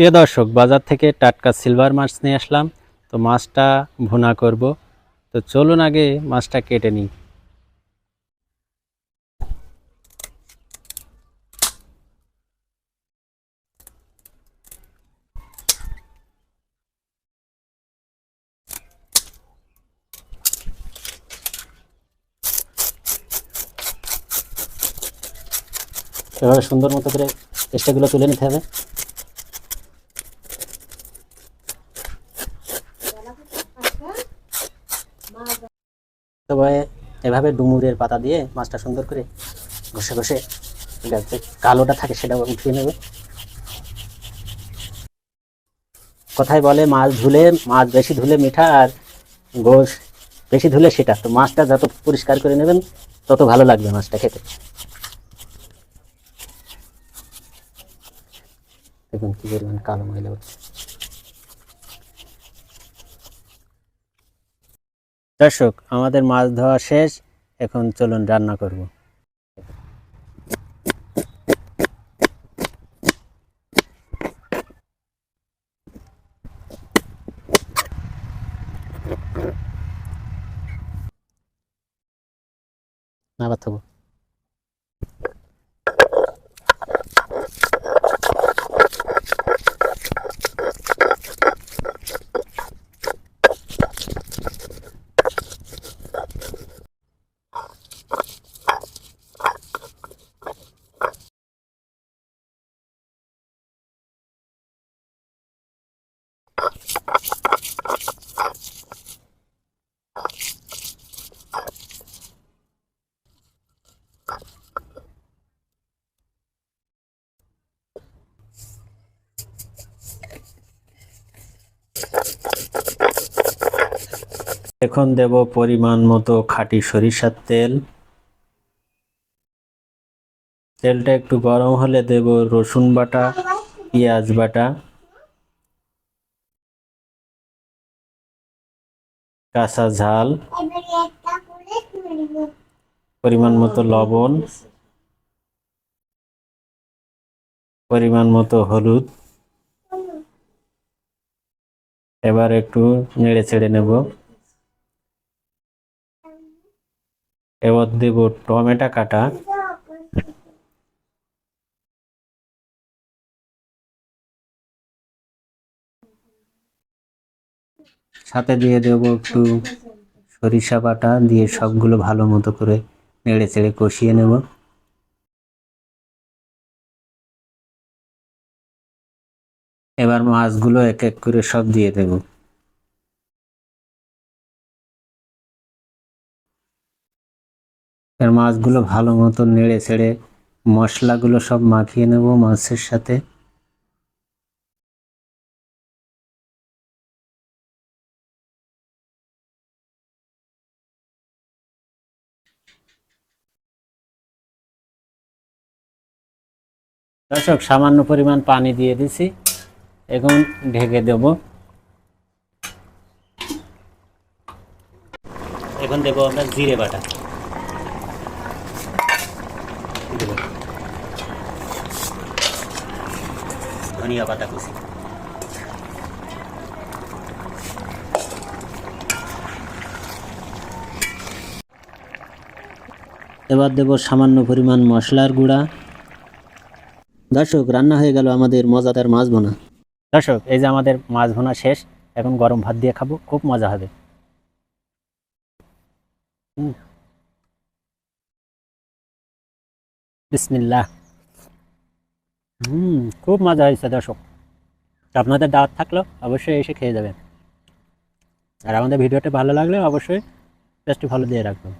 প্রিয় দর্শক, বাজার থেকে টাটকা সিলভার মাছ নিয়ে আসলাম। তো মাছটা ভুনা করব। তো চলুন আগে মাছটা কেটে নিই। এভাবে সুন্দর মতো করে চেষ্টাগুলো তুলে নিতে হবে। তবে এভাবে ডুমুরের পাতা দিয়ে মাছটা সুন্দর করে ঘষে ঘষে কালোটা থাকে সেটা উঠিয়ে নেবে। কথায় বলে মাছ ধুলে, মাছ বেশি ধুলে মিঠা আর গোশ বেশি ধুলে সেটা। তো মাছটা যত পরিষ্কার করে নেবেন, তত ভালো লাগবে মাছটা খেতে। দেখুন কি পরিমাণ কালো ময়লা উঠছে। দর্শক আমাদের মাছ ধোয়া শেষ। এখন চলুন রান্না করব। আবার থাকব এখন দেব পরিমাণ মতো খাঁটি সরিষার তেল। তেলটা একটু গরম হলে দেব রসুন বাটা, পেঁয়াজ বাটা, কাঁচা ঝাল, পরিমাণ মতো লবণ, পরিমাণ মতো হলুদ। এবার একটু নেড়ে ছেড়ে নেব। এবার দেব টমেটো কাটা। সাথে দিয়ে দেবো একটু সরিষা বাটা, দিয়ে সবগুলো ভালো মতো করে নেড়ে চেড়ে কষিয়ে নেব। এবার মাছগুলো এক এক করে সব দিয়ে দেব। এর মাছগুলো ভালো মতো নেড়ে ছেড়ে মশলাগুলো সব মাখিয়ে নেব মাছের সাথে। দর্শক, সামান্য পরিমাণ পানি দিয়ে দিছি। এখন ঢেকে দেব। এখন দেবো আমরা জিরে বাটা। দেব। ধনিয়া পাতা কুচি এবার দেব সামান্য পরিমাণ মশলার গুঁড়া দর্শক, রান্না হয়ে গেল আমাদের মজাদার মাছ ভোনা দর্শক, এই যে আমাদের মাছ ভোনা শেষ, এখন গরম ভাত দিয়ে খাব, খুব মজা হবে হুম। বিসমিল্লাহ। হুম, খুব মজা হয়েছে দর্শক। আপনাদের দাওয়াত থাকল, অবশ্যই এসে খেয়ে যাবেন। আর আমাদের ভিডিওটা ভালো লাগলে অবশ্যই পেজটি ভালো দিয়ে রাখবেন।